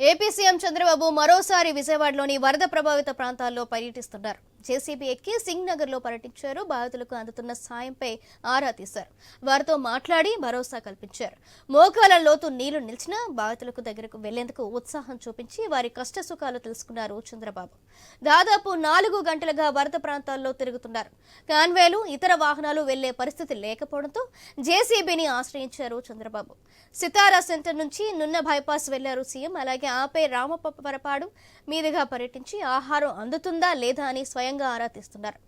AP CM Chandrababu మరోసారి విజయవాడలోని వరద ప్రభావిత ప్రాంతాల్లో పర్యటిస్తున్నారు. జేసీబీ ఎక్కి సింగ్ నగర్లో పర్యటించారు. బాధితులకు అందుతున్న సాయంపై ఆరా తీశారు. వారితో మాట్లాడి భరోసా కల్పించారు. మోకాల లోతు నీళ్ళు నిలిచిన బాధితులకు దగ్గరకు వెళ్ళేందుకు ఉత్సాహం చూపించి వారి కష్ట సుఖాలు తెలుసుకున్నారు చంద్రబాబు. దాదాపు నాలుగు గంటలుగా వరద ప్రాంతాల్లో తిరుగుతున్నారు. కాన్వేలు ఇతర వాహనాలు వెళ్ళే పరిస్థితి లేకపోవడంతో జేసీబీని ఆశ్రయించారు చంద్రబాబు. సితారా సెంటర్ నుంచి నున్న బైపాస్ వెళ్ళారు సీఎం. అలాగే ఆపై రామపరపాడు మీదుగా పర్యటించి ఆహారం అందుతుందా లేదా అని స్వయం ఆరా తీస్తున్నారు.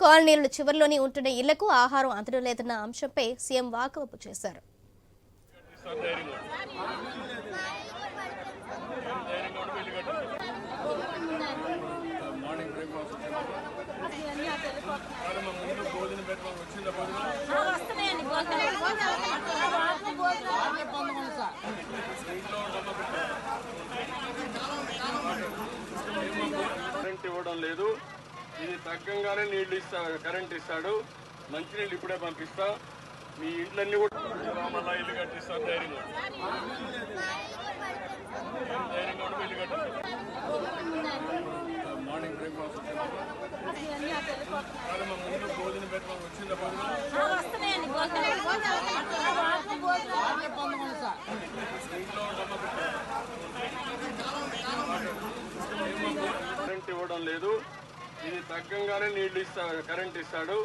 కాలనీల చివరిలోని ఉంటున్న ఇళ్ళకు ఆహారం అందడం లేదన్న అంశంపై సీఎం వాకవపు చేశారు మార్నింగ్ బ్రేక్ఫాస్ట్ కాదమ్మా ముందు భోజనం పెట్టమని వచ్చిందా భోజనం వస్తున్నాయండి భోజనాలు భోజనాలు భోజనాలు ఇంట్లో ఉండమ్మా కరెంట్ ఇవ్వడం లేదు ఇది తగ్గంగానే నీళ్ళు ఇస్తా కరెంట్ ఇస్తాడు. మంచినీళ్ళు ఇప్పుడే పంపిస్తా. మీ ఇంట్లన్నీ కూడా మళ్ళా ఇల్లు కట్టిస్తాను ధైర్యంగా ఏం ధైర్యంగా ఉండి ఇల్లు కట్టిస్తాను మార్నింగ్ బ్రేక్ఫాస్ట్ ముందు భోజనం పెట్టమని వచ్చిందా భోజనం వస్తున్నాయండి భోజనాలు భోజనాలు ఇంట్లో ఉండమ్మా కరెంట్ ఇవ్వడం లేదు ఇది తగ్గంగానే నీళ్ళు ఇస్తా కరెంట్ ఇస్తాడు.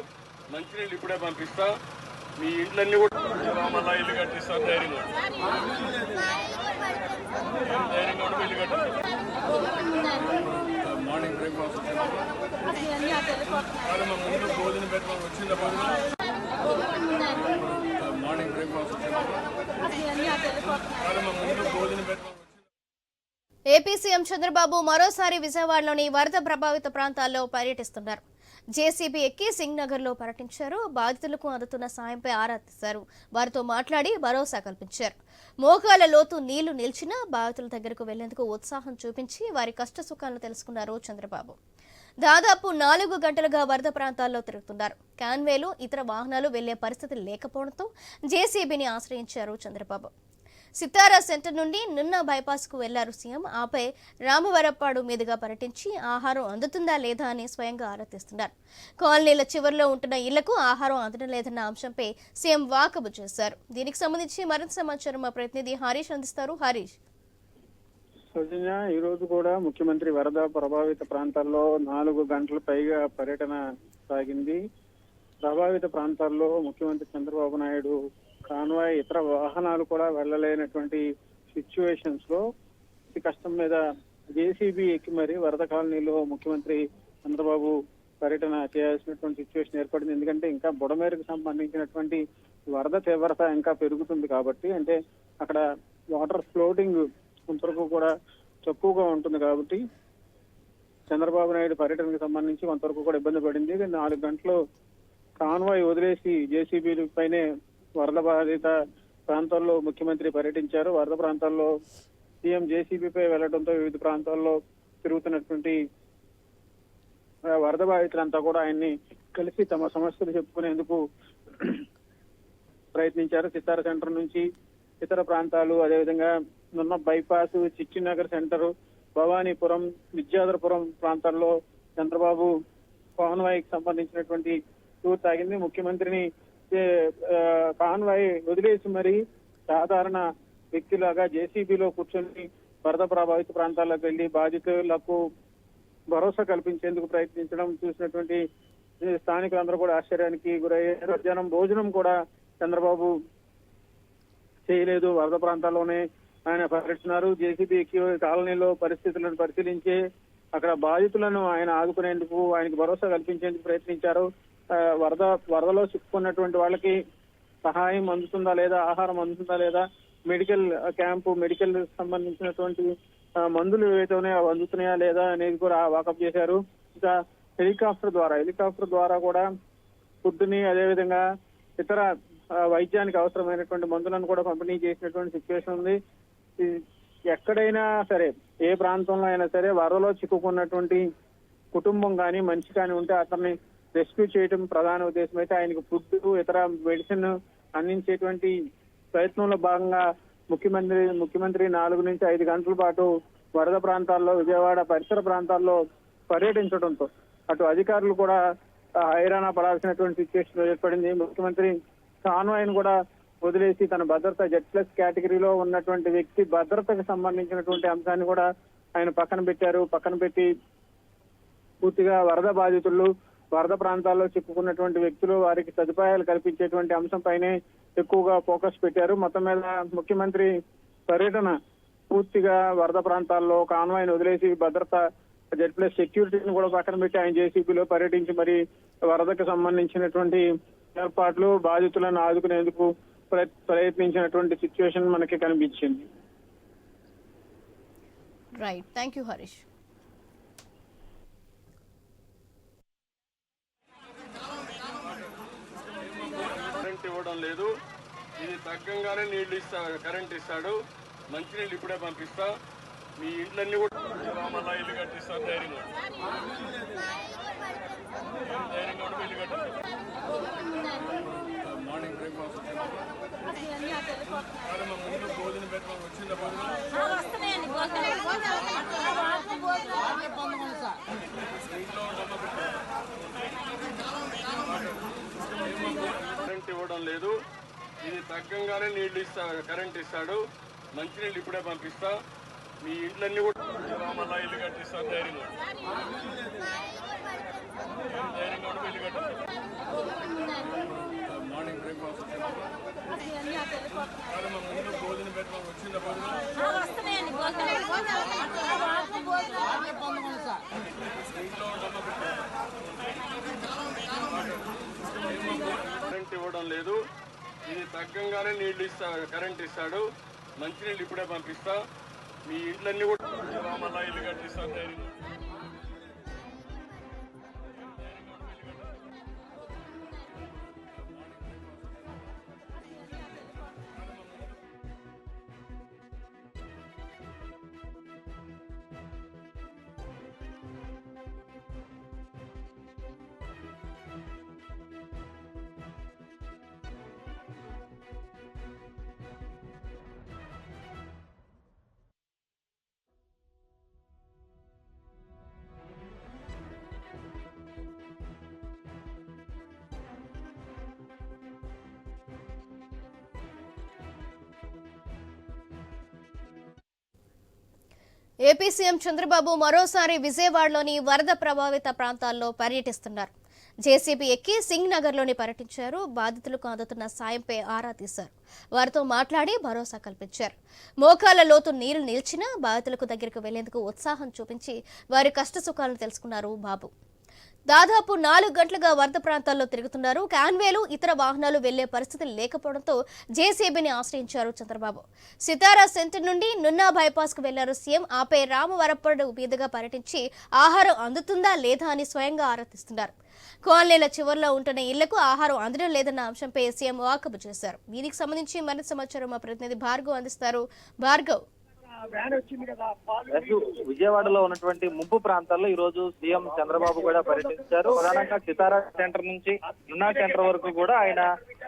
మంచినీళ్ళు ఇప్పుడే పంపిస్తా. మీ ఇంట్లన్నీ కూడా మళ్ళా ఇల్లు కట్టిస్తాను ధైర్యంగా. ధైర్యంగా ఇల్లు కట్టిస్తాను మార్నింగ్ బ్రేక్ఫాస్ట్ కాదమ్మా ముందు భోజనం పెట్టమని వచ్చిందా భోజనం మార్నింగ్ బ్రేక్ఫాస్ట్ కాదమ్మా ముందు భోజనం పెట్టమని వచ్చిందా ఏపీ సీఎం చంద్రబాబు మరోసారి విజయవాడలోని వరద ప్రభావిత ప్రాంతాల్లో పర్యటిస్తున్నారు. జేసీబీ ఎక్కి సింగ్ నగర్లో పర్యటించారు. బాధితులకు అందుతున్న సాయంపై ఆరా తీశారు. వారితో మాట్లాడి భరోసా కల్పించారు. మోకాల లోతు నీళ్ళు నిలిచినా బాధితుల దగ్గరకు వెళ్ళేందుకు ఉత్సాహం చూపించి వారి కష్ట సుఖాలను తెలుసుకున్నారు చంద్రబాబు. దాదాపు నాలుగు గంటలుగా వరద ప్రాంతాల్లో తిరుగుతున్నారు. కాన్వేలు ఇతర వాహనాలు వెళ్ళే పరిస్థితి లేకపోవడంతో జేసీబీని ఆశ్రయించారు చంద్రబాబు. సితారా సెంటర్ నుండి నిన్న బైపాస్కు వెళ్ళారు సీఎం. ఆపై రామవరప్పాడు మీదుగా పర్యటించి ఆహారం అందుతుందా లేదా అని స్వయంగా ఆరా తీస్తున్నారు. కాలనీల చివరిలో ఉంటున్న ఇళ్ళకు ఆహారం అందడం లేదన్న అంశంపై సీఎం వాకబు చేశారు. దీనికి సంబంధించి మరింత సమాచారం మా ప్రతినిధి హరీష్ అందిస్తారు. హరీష్. సౌజన్య ఈ రోజు కూడా ముఖ్యమంత్రి వరద ప్రభావిత ప్రాంతాల్లో నాలుగు గంటల పైగా పర్యటన సాగింది. ప్రభావిత ప్రాంతాల్లో ముఖ్యమంత్రి చంద్రబాబు నాయుడు కాన్వాయ్ ఇతర వాహనాలు కూడా వెళ్ళలేనటువంటి సిచ్యువేషన్స్లో కష్టం మీద జేసీబీ ఎక్కి మరి వరద కాలనీలో ముఖ్యమంత్రి చంద్రబాబు పర్యటన చేయాల్సినటువంటి సిచ్యువేషన్ ఏర్పడింది. ఎందుకంటే ఇంకా బుడమేరుకు సంబంధించినటువంటి వరద తీవ్రత ఇంకా పెరుగుతుంది కాబట్టి అంటే అక్కడ వాటర్ ఫ్లోటింగ్ కొంతవరకు కూడా తక్కువగా ఉంటుంది కాబట్టి చంద్రబాబు నాయుడు పర్యటనకు సంబంధించి కొంతవరకు కూడా ఇబ్బంది పడింది. నాలుగు గంటలు కాన్వాయ్ వదిలేసి జేసీబీ పైనే వరద బాధిత ప్రాంతాల్లో ముఖ్యమంత్రి పర్యటించారు. వరద ప్రాంతాల్లో సీఎం జేసీబీపై వెళ్ళడంతో వివిధ ప్రాంతాల్లో తిరుగుతున్నటువంటి ఆ, వరద బాధితులంతా కూడా ఆయన్ని కలిసి తమ సమస్యలు చెప్పుకునేందుకు ప్రయత్నించారు. సితార సెంటర్ నుంచి ఇతర ప్రాంతాలు అదేవిధంగా నున్న బైపాస్ చిట్టినగర్ సెంటర్ భవానీపురం విద్యాధరపురం ప్రాంతాల్లో చంద్రబాబు పవన్ వాయికి సంబంధించినటువంటి టూర్ తాగింది. ముఖ్యమంత్రిని కాన్వాయ్ వదిలేసి మరి సాధారణ వ్యక్తిలాగా జేసీబీలో కూర్చొని వరద ప్రభావిత ప్రాంతాలకు వెళ్ళి బాధితులకు భరోసా కల్పించేందుకు ప్రయత్నించడం చూసినటువంటి స్థానికులందరూ కూడా ఆశ్చర్యానికి గురయ్యారు జనం భోజనం కూడా చంద్రబాబు చేయలేదు. వరద ప్రాంతాల్లోనే ఆయన పర్యటిస్తున్నారు జేసీబీ కాలనీలో పరిస్థితులను పరిశీలించి అక్కడ బాధితులను ఆయన ఆదుకునేందుకు ఆయనకు భరోసా కల్పించేందుకు ప్రయత్నించారు. వరద వరదలో చిక్కుకున్నటువంటి వాళ్ళకి సహాయం అందుతుందా లేదా ఆహారం అందుతుందా లేదా మెడికల్ క్యాంపు మెడికల్ సంబంధించినటువంటి మందులు ఏవైతే ఉన్నాయో అవి అందుతున్నాయా లేదా అనేది కూడా వాకప్ చేశారు. ఇంకా హెలికాప్టర్ ద్వారా హెలికాప్టర్ ద్వారా కూడా ఫుడ్ని అదేవిధంగా ఇతర వైద్యానికి అవసరమైనటువంటి మందులను కూడా పంపిణీ చేసినటువంటి సిచ్యువేషన్ ఉంది. ఎక్కడైనా సరే ఏ ప్రాంతంలో అయినా సరే వరదలో చిక్కుకున్నటువంటి కుటుంబం కానీ మనిషి కానీ ఉంటే అతన్ని రెస్క్యూ చేయడం ప్రధాన ఉద్దేశం అయితే ఆయనకు ఫుడ్ ఇతర మెడిసిన్ అందించేటువంటి ప్రయత్నంలో భాగంగా ముఖ్యమంత్రి ముఖ్యమంత్రి నాలుగు నుంచి ఐదు గంటల పాటు వరద ప్రాంతాల్లో విజయవాడ పరిసర ప్రాంతాల్లో పర్యటించడంతో అటు అధికారులు కూడా హైరాణ పడాల్సినటువంటి సిచ్యువేషన్ ఏర్పడింది. ముఖ్యమంత్రి కాన్వాయ్ను కూడా వదిలేసి తన భద్రత జెడ్ ప్లస్ కేటగిరీలో ఉన్నటువంటి వ్యక్తి భద్రతకు సంబంధించినటువంటి అంశాన్ని కూడా ఆయన పక్కన పెట్టారు. పక్కన పెట్టి పూర్తిగా వరద బాధితులు వరద ప్రాంతాల్లో చిక్కుకున్నటువంటి వ్యక్తులు వారికి సదుపాయాలు కల్పించేటువంటి అంశంపైనే ఎక్కువగా ఫోకస్ పెట్టారు. మొత్తం మీద ముఖ్యమంత్రి పర్యటన పూర్తిగా వరద ప్రాంతాల్లో కాన్వాయ్ని వదిలేసి భద్రత జెడ్ ప్లస్ సెక్యూరిటీని కూడా పక్కన పెట్టి ఆయన జేసీబీలో పర్యటించి మరి వరదకు సంబంధించినటువంటి ఏర్పాట్లు బాధితులను ఆదుకునేందుకు ప్ర- ప్రయత్నించినటువంటి సిచ్యువేషన్ మనకి కనిపించింది. రైట్ థ్యాంక్ యూ హరీష్ ఇవ్వడం లేదు. ఇది తగ్గంగానే నీళ్ళు ఇస్తా కరెంట్ ఇస్తాడు. మంచినీళ్ళు ఇప్పుడే పంపిస్తా. మీ ఇంట్లన్నీ కూడా మళ్ళా ఇల్లు కట్టిస్తాను ధైర్యంగా. ధైర్యంగా ఉండి ఇల్లు కట్టిస్తాను మార్నింగ్ బ్రేక్ఫాస్ట్ ముందు భోజనం పెట్టమని వచ్చిందా భోజనం ఇంట్లో ఉండమ్మా ఇవ్వడం లేదు. ఇది తగ్గంగానే నీళ్ళు ఇస్తా కరెంట్ ఇస్తాడు. మంచినీళ్ళు ఇప్పుడే పంపిస్తా. మీ ఇంట్లన్నీ కూడా మళ్ళా ఇల్లు కట్టిస్తాను ధైర్యంగా ఉండి ఇల్లు మార్నింగ్ బ్రేక్ఫాస్ట్ ముందు భోజనం వచ్చిందా భోజనం. ఇంట్లో రావడం లేదు. ఇది తగ్గంగానే నీళ్ళు ఇస్తాడు కరెంట్ ఇస్తాడు. మంచినీళ్ళు ఇప్పుడే పంపిస్తా. మీ ఇంట్లన్నీ కూడా మళ్ళా ఇల్లు కట్టిస్తాను ఏపీ సీఎం చంద్రబాబు మరోసారి విజయవాడలోని వరద ప్రభావిత ప్రాంతాల్లో పర్యటిస్తున్నారు. జేసీబీ ఎక్కి సింగ్ నగర్లోని పర్యటించారు. బాధితులకు అందుతున్న సాయంపై ఆరా తీశారు. వారితో మాట్లాడి భరోసా కల్పించారు. మోకాల లోతు నీరు నిలిచినా బాధితులకు దగ్గరకు వెళ్ళేందుకు ఉత్సాహం చూపించి వారి కష్ట సుఖాలను తెలుసుకున్నారు బాబు. దాదాపు నాలుగు గంటలుగా వరద ప్రాంతాల్లో తిరుగుతున్నారు. కాన్వేలు ఇతర వాహనాలు వెళ్ళే పరిస్థితి లేకపోవడంతో జేసీబీని ఆశ్రయించారు చంద్రబాబు. సితారా సెంటర్ నుండి నున్నా బైపాస్కు వెళ్ళారు సీఎం. ఆపై రామవరప్పడు మీదుగా పర్యటించి ఆహారం అందుతుందా లేదా అని స్వయంగా ఆరాధిస్తున్నారు కాలనీల చివరిలో ఉంటున్న ఇళ్ళకు ఆహారం అందడం లేదన్న అంశంపై సీఎం వాకబు చేశారు. దీనికి సంబంధించి మరింత సమాచారం మా ప్రతినిధి భార్గవ్ అందిస్తారు. భార్గవ్ విజయవాడలో ఉన్నటువంటి ముంపు ప్రాంతాల్లో ఈ రోజు సీఎం చంద్రబాబు కూడా పర్యటించారు. ప్రధానంగా సితారా సెంటర్ నుంచి నున్నా సెంటర్ వరకు కూడా ఆయన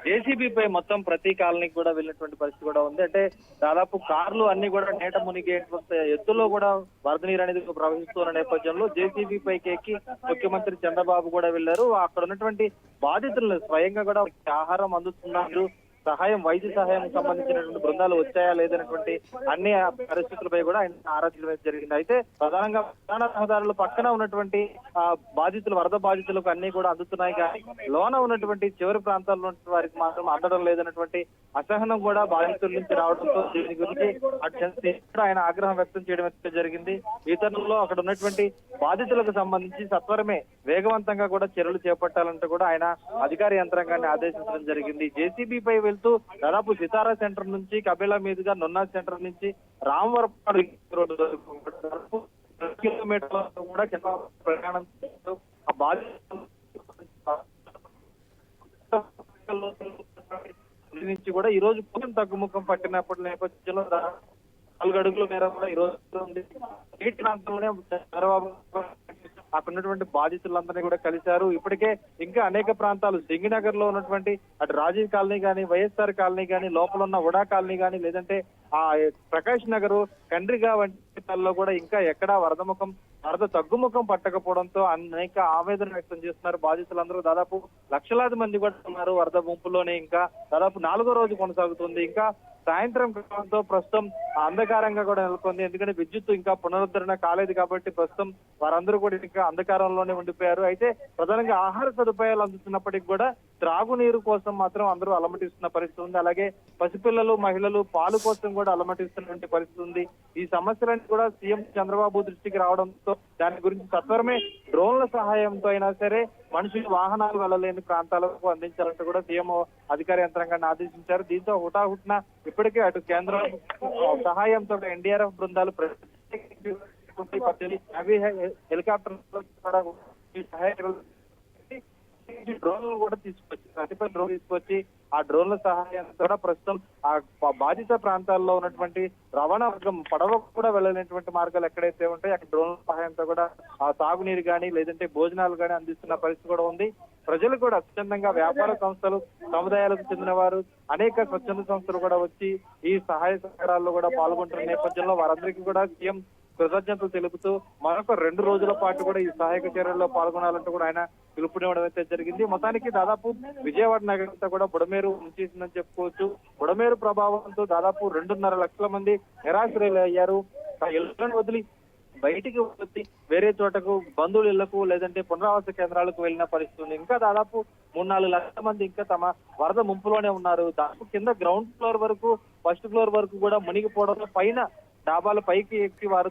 జేసీబీ పై మొత్తం ప్రతి కాలనీకి కూడా వెళ్ళినటువంటి పరిస్థితి కూడా ఉంది. అంటే దాదాపు కార్లు అన్ని కూడా నేట మునిగేటువంటి ఎత్తులో కూడా వరద నీరు అనేది ప్రవహిస్తున్న నేపథ్యంలో జేసీబీ పైకి ఎక్కి ముఖ్యమంత్రి చంద్రబాబు కూడా వెళ్ళారు అక్కడ ఉన్నటువంటి బాధితులను స్వయంగా కూడా ఆహారం అందుతున్నారు. సహాయం వైద్య సహాయం సంబంధించినటువంటి బృందాలు వచ్చాయా లేదన్నటువంటి అన్ని పరిస్థితులపై కూడా ఆయన ఆరాధించడం జరిగింది. అయితే ప్రధానంగా ప్రధాన రహదారుల పక్కన ఉన్నటువంటి బాధితులు వరద బాధితులకు అన్ని కూడా అందుతున్నాయి కానీ లోన ఉన్నటువంటి చివరి ప్రాంతాల్లో ఉన్నటువంటి వారికి మాత్రం అందడం లేదన్నటువంటి అసహనం కూడా బాధితుల నుంచి రావడంతో దీని గురించి అటు ఆయన ఆగ్రహం వ్యక్తం చేయడం జరిగింది. ఈ తరుణంలో అక్కడ ఉన్నటువంటి బాధితులకు సంబంధించి సత్వరమే వేగవంతంగా కూడా చర్యలు చేపట్టాలంటూ కూడా ఆయన అధికార యంత్రాంగాన్ని ఆదేశించడం జరిగింది. జేసీబీ పై వెళ్తూ దాదాపు సితారా సెంటర్ నుంచి కబేలా మీదుగా నున్నా సెంటర్ నుంచి రామవరపాడు రోడ్డు వరకు కిలోమీటర్ల కూడా కింద ప్రయాణం చేస్తూ నుంచి కూడా ఈ రోజు కొంచెం తగ్గుముఖం పట్టినప్పటి నేపథ్యంలో నాలుగు అడుగుల మేర కూడా ఈ రోజు ఉంది నీటి ప్రాంతంలోనే చంద్రబాబు అక్కడ ఉన్నటువంటి బాధితులందరినీ కూడా కలిశారు. ఇప్పటికే ఇంకా అనేక ప్రాంతాలు సింగినగర్లో ఉన్నటువంటి అటు రాజీవ్ కాలనీ కానీ వైఎస్ఆర్ కాలనీ కానీ లోపల ఉన్న ఉడా కాలనీ కానీ లేదంటే ఆ ప్రకాష్ నగర్ కండ్రిగా వంటి ప్రాంతాల్లో కూడా ఇంకా ఎక్కడా వరద ముఖం వరద తగ్గుముఖం పట్టకపోవడంతో అనేక ఆవేదన వ్యక్తం చేస్తున్నారు బాధితులందరూ. దాదాపు లక్షలాది మంది కూడా ఉన్నారు వరద ముంపులోనే ఇంకా. దాదాపు నాలుగో రోజు కొనసాగుతుంది. ఇంకా సాయంత్రం కావడంతో ప్రస్తుతం అంధకారంగా కూడా నెలకొంది. ఎందుకంటే విద్యుత్ ఇంకా పునరుద్ధరణ కాలేదు కాబట్టి ప్రస్తుతం వారందరూ కూడా ఇంకా అంధకారంలోనే ఉండిపోయారు. అయితే ప్రధానంగా ఆహార సదుపాయాలు అందుతున్నప్పటికీ కూడా త్రాగునీరు కోసం మాత్రం అందరూ అలమటిస్తున్న పరిస్థితి ఉంది. అలాగే పసిపిల్లలు మహిళలు పాలు కోసం కూడా అలమటిస్తున్నటువంటి పరిస్థితి ఉంది. ఈ సమస్యలన్నీ కూడా సీఎం చంద్రబాబు దృష్టికి రావడంతో దాని గురించి సత్వరమే డ్రోన్ల సహాయంతో అయినా సరే మనుషులు వాహనాలు వెళ్ళలేని ప్రాంతాలకు అందించాలంటూ కూడా సీఎం అధికార యంత్రాంగాన్ని ఆదేశించారు. దీంతో హుటాహుటిన ఇప్పటికే అటు కేంద్రం సహాయంతో ఎన్డీఆర్ఎఫ్ బృందాలు అవి హెలికాప్టర్ సహాయ డ్రోన్లు కూడా తీసుకొచ్చి ప్రతిపై డ్రోన్ తీసుకొచ్చి ఆ డ్రోన్ల సహాయంతో కూడా ప్రస్తుతం ఆ బాధిత ప్రాంతాల్లో ఉన్నటువంటి రవాణా వర్గం పడవ కూడా వెళ్ళలేనటువంటి మార్గాలు ఎక్కడైతే ఉంటాయో అక్కడ డ్రోన్ల సహాయంతో కూడా ఆ తాగునీరు కానీ లేదంటే భోజనాలు కానీ అందిస్తున్న పరిస్థితి కూడా ఉంది. ప్రజలు కూడా స్వచ్ఛందంగా వ్యాపార సంస్థలు సముదాయాలకు చెందిన వారు అనేక స్వచ్ఛంద సంస్థలు కూడా వచ్చి ఈ సహాయ సహకారాల్లో కూడా పాల్గొంటున్న నేపథ్యంలో వారందరికీ కూడా సీఎం కృతజ్ఞతలు తెలుపుతూ మరొక రెండు రోజుల పాటు కూడా ఈ సహాయక చర్యల్లో పాల్గొనాలంటూ కూడా ఆయన పిలుపునివ్వడం అయితే జరిగింది. మొత్తానికి దాదాపు విజయవాడ నగరం అంతా కూడా బుడమేరు ఉంచేసిందని చెప్పుకోవచ్చు. బుడమేరు ప్రభావంతో దాదాపు రెండున్నర లక్షల మంది నిరాశ్రయులు అయ్యారు ఇళ్ళను వదిలి బయటికి వచ్చి వేరే చోటకు బంధువుల ఇళ్ళకు లేదంటే పునరావాస కేంద్రాలకు వెళ్ళిన పరిస్థితి ఉంది. ఇంకా దాదాపు మూడు నాలుగు లక్షల మంది ఇంకా తమ వరద ముంపులోనే ఉన్నారు. దాదాపు కింద గ్రౌండ్ ఫ్లోర్ వరకు ఫస్ట్ ఫ్లోర్ వరకు కూడా మునిగిపోవడంతో పైన డాబాలు పైకి ఎక్కి వారు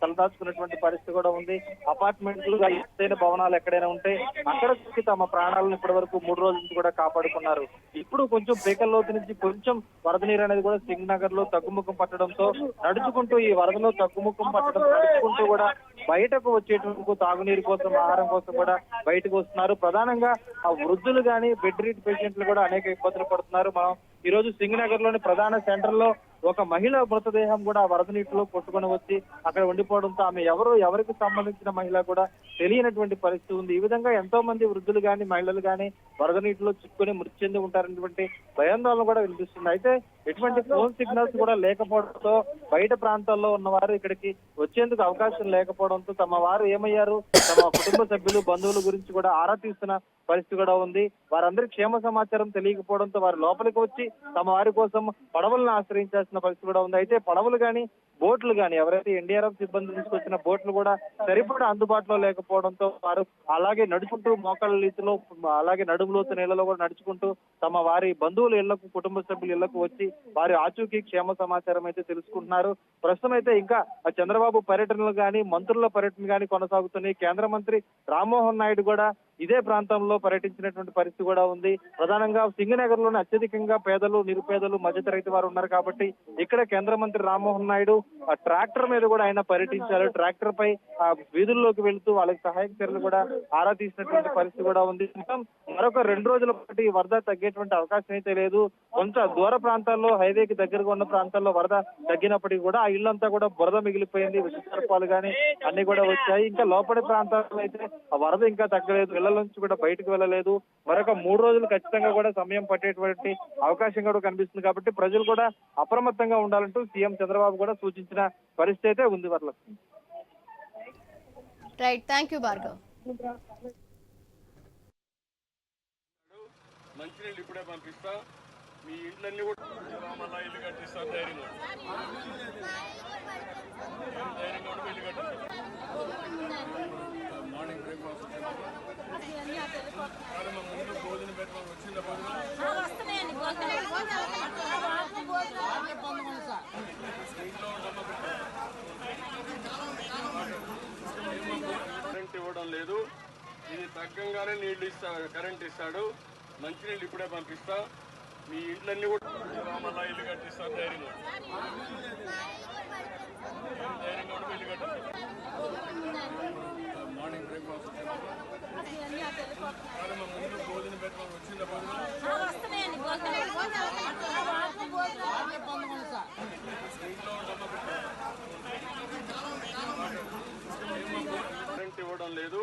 తలదాచుకున్నటువంటి పరిస్థితి కూడా ఉంది. అపార్ట్మెంట్లు ఎత్తైన భవనాలు ఎక్కడైనా ఉంటే అక్కడ చూసి తమ ప్రాణాలను ఇప్పటి వరకు మూడు రోజుల నుంచి కూడా కాపాడుకున్నారు. ఇప్పుడు కొంచెం పేకల్లోతు నుంచి కొంచెం వరద నీరు అనేది కూడా సింగ్ నగర్లో తగ్గుముఖం పట్టడంతో నడుచుకుంటూ ఈ వరదలో తగ్గుముఖం పట్టడం నడుచుకుంటూ కూడా బయటకు వచ్చేటందుకు తాగునీరు కోసం ఆహారం కోసం కూడా బయటకు వస్తున్నారు. ప్రధానంగా ఆ వృద్ధులు కానీ బెడ్ రీట్ పేషెంట్లు కూడా అనేక ఇబ్బందులు పడుతున్నారు. మనం ఈ రోజు సింగనగర్లోని ప్రధాన సెంటర్లో ఒక మహిళ మృతదేహం కూడా వరద నీటిలో కొట్టుకొని వచ్చి అక్కడ ఉండిపోవడంతో ఆమె ఎవరు ఎవరికి సంబంధించిన మహిళ కూడా తెలియనటువంటి పరిస్థితి ఉంది. ఈ విధంగా ఎంతో మంది వృద్ధులు గాని మహిళలు గాని వరద నీటిలో చిక్కుని మృతి చెంది ఉంటారనేటువంటి భయాందోళన కూడా వినిపిస్తుంది అయితే ఎటువంటి ఫోన్ సిగ్నల్స్ కూడా లేకపోవడంతో బయట ప్రాంతాల్లో ఉన్న వారు ఇక్కడికి వచ్చేందుకు అవకాశం లేకపోవడంతో తమ వారు ఏమయ్యారు? తమ కుటుంబ సభ్యులు బంధువుల గురించి కూడా ఆరా తీస్తున్న పరిస్థితి కూడా ఉంది. వారందరి క్షేమ సమాచారం తెలియకపోవడంతో వారు లోపలికి వచ్చి తమ వారి కోసం పడవలను ఆశ్రయించాల్సిన పరిస్థితి కూడా ఉంది. అయితే పడవలు గాని బోట్లు గాని ఎవరైతే ఎన్డీఆర్ఎఫ్ సిబ్బంది తీసుకొచ్చిన బోట్లు కూడా సరిపడా అందుబాటులో లేకపోవడంతో వారు అలాగే నడుచుకుంటూ మోకాళ్ళ రీతిలో అలాగే నడుములోతు నీళ్ళలో కూడా నడుచుకుంటూ తమ వారి బంధువుల ఇళ్ళకు కుటుంబ సభ్యుల ఇళ్ళకు వచ్చి వారి ఆచూకీ క్షేమ సమాచారం అయితే తెలుసుకుంటున్నారు. ప్రస్తుతం అయితే ఇంకా చంద్రబాబు పర్యటనలు గాని మంత్రుల పర్యటన గాని కొనసాగుతున్నాయి. కేంద్ర మంత్రి రామ్మోహన్ నాయుడు కూడా ఇదే ప్రాంతంలో పర్యటించినటువంటి పరిస్థితి కూడా ఉంది. ప్రధానంగా సింగనగర్లోనే అత్యధికంగా పేదలు నిరుపేదలు మధ్యతరగతి వారు ఉన్నారు కాబట్టి ఇక్కడ కేంద్ర మంత్రి రామ్మోహన్ నాయుడు ఆ ట్రాక్టర్ మీద కూడా ఆయన పర్యటించారు. ట్రాక్టర్ పై ఆ వీధుల్లోకి వెళుతూ వాళ్ళకి సహాయక చర్యలు కూడా ఆరా తీసినటువంటి పరిస్థితి కూడా ఉంది. మరొక రెండు రోజుల పాటు ఈ వరద తగ్గేటువంటి అవకాశం అయితే లేదు. కొంత దూర ప్రాంతాల్లో హైవేకి దగ్గరగా ఉన్న ప్రాంతాల్లో వరద తగ్గినప్పటికీ కూడా ఆ ఇల్లంతా కూడా బురద మిగిలిపోయింది. విషసర్పాలు కానీ అన్ని కూడా వచ్చాయి. ఇంకా లోపలి ప్రాంతాల్లో అయితే ఆ వరద ఇంకా తగ్గలేదు. ఇళ్ళ నుంచి కూడా బయటకు వెళ్ళలేదు. మరొక మూడు రోజులు ఖచ్చితంగా కూడా సమయం పట్టేటువంటి అవకాశం కూడా కనిపిస్తుంది కాబట్టి ప్రజలు కూడా అప్రమత్తంగా ఉండాలంటూ సీఎం చంద్రబాబు కూడా సూచించిన పరిస్థితి అయితే ఉంది Varalakshmi. Right thank you Bhargav మంచినీళ్ళు ఇప్పుడే పంపిస్తా. మీ ఇంట్లన్నీ కూడా మళ్ళా ఇల్లు ధైర్యంగా. ధైర్యంగా ఇల్లు మార్నింగ్ బ్రేక్ఫాస్ట్ మా పెట్టడం కరెంట్ ఇవ్వడం లేదు. ఇది తగ్గంగానే నీళ్ళు ఇస్తాడు కరెంట్ ఇస్తాడు. మంచినీళ్ళు ఇప్పుడే పంపిస్తా. మీ ఇంట్లన్నీ కూడా మళ్ళా ఇల్లు కట్టిస్తా ధైర్యంగా ధైర్యంగా ఇల్లు కట్టిస్తా మార్నింగ్ బ్రేక్ఫాస్ట్ ముందు భోజనం పెట్టుకొని వచ్చిందా ఇవ్వడం లేదు.